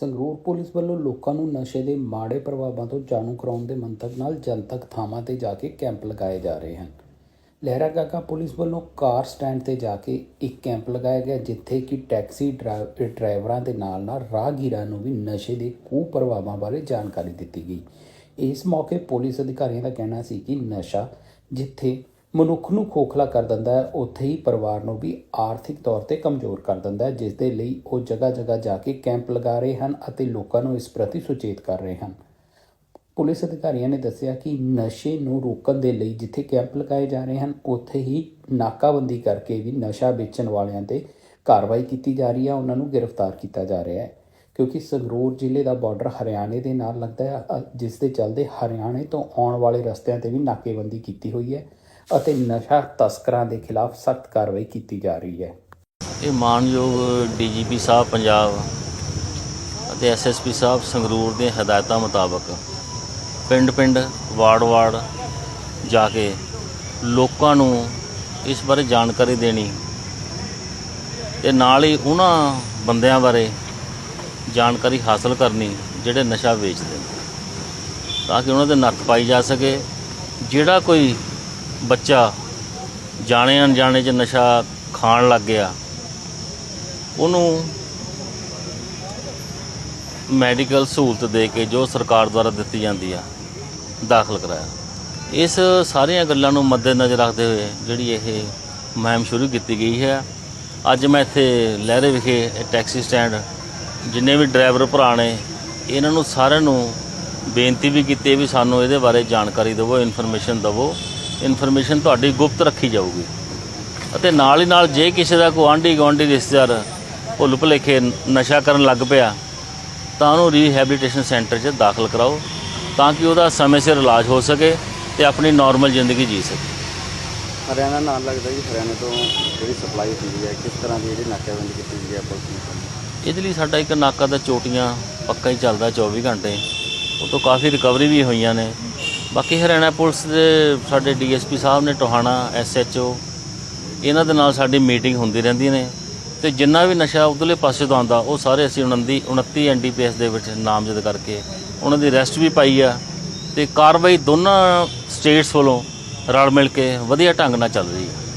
Sangrur police ਵੱਲੋਂ ਲੋਕਾਂ ਨੂੰ ਨਸ਼ੇ ਦੇ ਮਾੜੇ ਪ੍ਰਭਾਵਾਂ ਤੋਂ ਜਾਣੂ ਕਰਾਉਣ ਦੇ ਮੰਤਵ ਨਾਲ ਜਨਤਕ ਥਾਵਾਂ ਤੇ ਜਾ ਕੇ ਕੈਂਪ ਲਗਾਏ ਜਾ ਰਹੇ ਹਨ। ਲਹਿਰਾ ਕਾਕਾ ਪੁਲਿਸ ਵੱਲੋਂ ਕਾਰ ਸਟੈਂਡ ਤੇ ਜਾ ਕੇ ਇੱਕ ਕੈਂਪ ਲਗਾਇਆ ਗਿਆ, ਜਿੱਥੇ ਕਿ ਟੈਕਸੀ ਡਰਾ- ਡਰਾਈਵਰਾਂ ਦੇ ਨਾਲ ਨਾਲ ਰਾਹਗੀਰਾਂ ਨੂੰ ਵੀ ਨਸ਼ੇ ਦੇ ਕੁਪ੍ਰਭਾਵਾਂ ਬਾਰੇ ਜਾਣਕਾਰੀ ਦਿੱਤੀ ਗਈ। ਇਸ ਮੌਕੇ ਪੁਲਿਸ ਅਧਿਕਾਰੀਆਂ ਦਾ ਕਹਿਣਾ ਸੀ ਕਿ ਨਸ਼ਾ ਜਿੱਥੇ ਮਨੁੱਖ ਨੂੰ ਖੋਖਲਾ ਕਰ ਦਿੰਦਾ ਹੈ, ਉੱਥੇ ਹੀ ਪਰਿਵਾਰ ਨੂੰ ਵੀ ਆਰਥਿਕ ਤੌਰ ਤੇ ਕਮਜ਼ੋਰ ਕਰ ਦਿੰਦਾ ਹੈ ਜਿਸ ਦੇ ਲਈ ਉਹ ਜਗ੍ਹਾ ਜਗ੍ਹਾ ਜਾ ਕੇ ਕੈਂਪ ਲਗਾ ਰਹੇ ਹਨ ਅਤੇ ਲੋਕਾਂ ਨੂੰ ਇਸ ਪ੍ਰਤੀ ਸੁਚੇਤ ਕਰ ਰਹੇ ਹਨ। ਪੁਲਿਸ ਅਧਿਕਾਰੀਆਂ ਨੇ ਦੱਸਿਆ ਕਿ ਨਸ਼ੇ ਨੂੰ ਰੋਕਣ ਦੇ ਲਈ ਜਿੱਥੇ ਕੈਂਪ ਲਗਾਏ ਜਾ ਰਹੇ ਹਨ, ਉੱਥੇ ਹੀ ਨਾਕਾਬੰਦੀ ਕਰਕੇ ਵੀ ਨਸ਼ਾ ਵੇਚਣ ਵਾਲਿਆਂ ਤੇ ਕਾਰਵਾਈ ਕੀਤੀ ਜਾ ਰਹੀ ਹੈ, ਉਹਨਾਂ ਨੂੰ ਗ੍ਰਿਫਤਾਰ ਕੀਤਾ ਜਾ ਰਿਹਾ ਹੈ। ਕਿਉਂਕਿ ਸੰਗਰੂਰ ਜ਼ਿਲ੍ਹੇ ਦਾ ਬਾਰਡਰ ਹਰਿਆਣੇ ਦੇ ਨਾਲ ਲੱਗਦਾ ਹੈ ਜਿਸ ਦੇ ਚੱਲਦੇ ਹਰਿਆਣੇ ਤੋਂ ਆਉਣ ਵਾਲੇ ਰਸਤਿਆਂ ਤੇ ਵੀ ਨਾਕੇਬੰਦੀ ਕੀਤੀ ਹੋਈ ਹੈ। ਅਤੇ ਨਸ਼ਾ ਤਸਕਰਾਂ ਦੇ ਖਿਲਾਫ ਸਖਤ ਕਾਰਵਾਈ ਕੀਤੀ ਜਾ ਰਹੀ ਹੈ। ਇਹ ਮਾਨਯੋਗ ਡੀਜੀਪੀ ਸਾਹਿਬ ਪੰਜਾਬ ਅਤੇ ਐਸਐਸਪੀ ਸਾਹਿਬ ਸੰਗਰੂਰ ਦੀਆਂ ਹਦਾਇਤਾਂ ਮੁਤਾਬਕ ਪਿੰਡ-ਪਿੰਡ ਵਾਰਡ-ਵਾਰਡ ਜਾ ਕੇ ਲੋਕਾਂ ਨੂੰ ਇਸ ਬਾਰੇ ਜਾਣਕਾਰੀ ਦੇਣੀ ਤੇ ਨਾਲ ਹੀ ਉਹਨਾਂ ਬੰਦਿਆਂ ਬਾਰੇ ਜਾਣਕਾਰੀ ਹਾਸਲ ਕਰਨੀ ਜਿਹੜੇ ਨਸ਼ਾ ਵੇਚਦੇ ਨੇ, ਤਾਂ ਕਿ ਉਹਨਾਂ ਦੇ ਨੱਥ ਪਾਈ ਜਾ ਸਕੇ। ਜਿਹੜਾ ਕੋਈ ਬੱਚਾ ਜਾਣੇ ਅਣਜਾਣੇ 'ਚ ਨਸ਼ਾ ਖਾਣ ਲੱਗ ਗਿਆ। ਉਹਨੂੰ ਮੈਡੀਕਲ ਸਹੂਲਤ ਦੇ ਕੇ ਜੋ ਸਰਕਾਰ ਦੁਆਰਾ ਦਿੱਤੀ ਜਾਂਦੀ ਆ, ਦਾਖਲ ਕਰਾਇਆ। ਇਸ ਸਾਰੀਆਂ ਗੱਲਾਂ ਨੂੰ ਮੱਦੇਨਜ਼ਰ ਰੱਖਦੇ ਹੋਏ ਜਿਹੜੀ ਇਹ ਮੁਹਿੰਮ ਸ਼ੁਰੂ ਕੀਤੀ ਗਈ ਹੈ, ਅੱਜ ਮੈਂ ਇੱਥੇ ਲਹਿਰੇ ਵਿਖੇ ਇਹ ਟੈਕਸੀ ਸਟੈਂਡ, ਜਿੰਨੇ ਵੀ ਡਰਾਈਵਰ ਭਰਾ ਨੇ, ਇਹਨਾਂ ਨੂੰ ਸਾਰਿਆਂ ਨੂੰ ਬੇਨਤੀ ਵੀ ਕੀਤੀ ਵੀ ਸਾਨੂੰ ਇਹਦੇ ਬਾਰੇ ਜਾਣਕਾਰੀ ਦਿਵੋ, ਇਨਫੋਰਮੇਸ਼ਨ ਦਿਵੋ। ਇਨਫੋਰਮੇਸ਼ਨ ਤੁਹਾਡੀ ਗੁਪਤ ਰੱਖੀ ਜਾਊਗੀ। ਅਤੇ ਨਾਲ ਹੀ ਨਾਲ ਜੇ ਕਿਸੇ ਦਾ ਕੋਈ ਆਂਢੀ ਗੁਆਂਢੀ ਰਿਸ਼ਤੇਦਾਰ ਭੁੱਲ ਭੁਲੇਖੇ ਨਸ਼ਾ ਕਰਨ ਲੱਗ ਪਿਆ ਤਾਂ ਉਹਨੂੰ ਰੀਹੈਬਿਲਿਟੇਸ਼ਨ ਸੈਂਟਰ 'ਚ ਦਾਖਲ ਕਰਾਓ ਤਾਂ ਕਿ ਉਹਦਾ ਸਮੇਂ ਸਿਰ ਇਲਾਜ ਹੋ ਸਕੇ ਤੇ ਆਪਣੀ ਨਾਰਮਲ ਜ਼ਿੰਦਗੀ ਜੀ ਸਕੇ। ਹਰਿਆਣਾ ਨਾਲ ਲੱਗਦਾ ਜੀ ਹਰਿਆਣੇ ਤੋਂ ਜਿਹੜੀ ਸਪਲਾਈ ਹੁੰਦੀ ਹੈ ਕਿਸ ਤਰ੍ਹਾਂ ਦੀ ਜਿਹੜੀ ਨਾਕਾਬੰਦੀ ਕੀਤੀ ਗਈ ਹੈ ਪੁਲਿਸ ਨੇ? ਇਹਦੇ ਲਈ ਸਾਡਾ ਇੱਕ ਨਾਕਾ ਦਾ ਚੋਟੀਆਂ ਪੱਕਾ ਹੀ ਚੱਲਦਾ 24 ਘੰਟੇ। ਉਹ ਤੋਂ ਕਾਫੀ ਰਿਕਵਰੀ ਵੀ ਹੋਈਆਂ ਨੇ। ਬਾਕੀ ਹਰਿਆਣਾ ਪੁਲਿਸ ਦੇ ਸਾਡੇ ਡੀਐਸਪੀ ਸਾਹਿਬ ਨੇ ਟੋਹਾਣਾ, ਐਸਐਚਓ, ਇਹਨਾਂ ਦੇ ਨਾਲ ਸਾਡੀ ਮੀਟਿੰਗ ਹੁੰਦੀ ਰਹਿੰਦੀ ਨੇ ਤੇ ਜਿੰਨਾ ਵੀ ਨਸ਼ਾ ਉਧਰਲੇ ਪਾਸੇ ਤੋਂ ਆਉਂਦਾ, ਉਹ ਸਾਰੇ ਅਸੀਂ 29 29 ਐਨਡੀਪੀਐਸ ਦੇ ਵਿੱਚ ਨਾਮਜ਼ਦ ਕਰਕੇ ਉਹਨਾਂ ਦੀ ਰੈਸਟ ਵੀ ਪਾਈ ਆ ਤੇ ਕਾਰਵਾਈ ਦੋਨਾਂ ਸਟੇਟਸ ਵੱਲੋਂ ਰਲ ਮਿਲ ਕੇ ਵਧੀਆ ਢੰਗ ਨਾਲ ਚੱਲ ਰਹੀ ਹੈ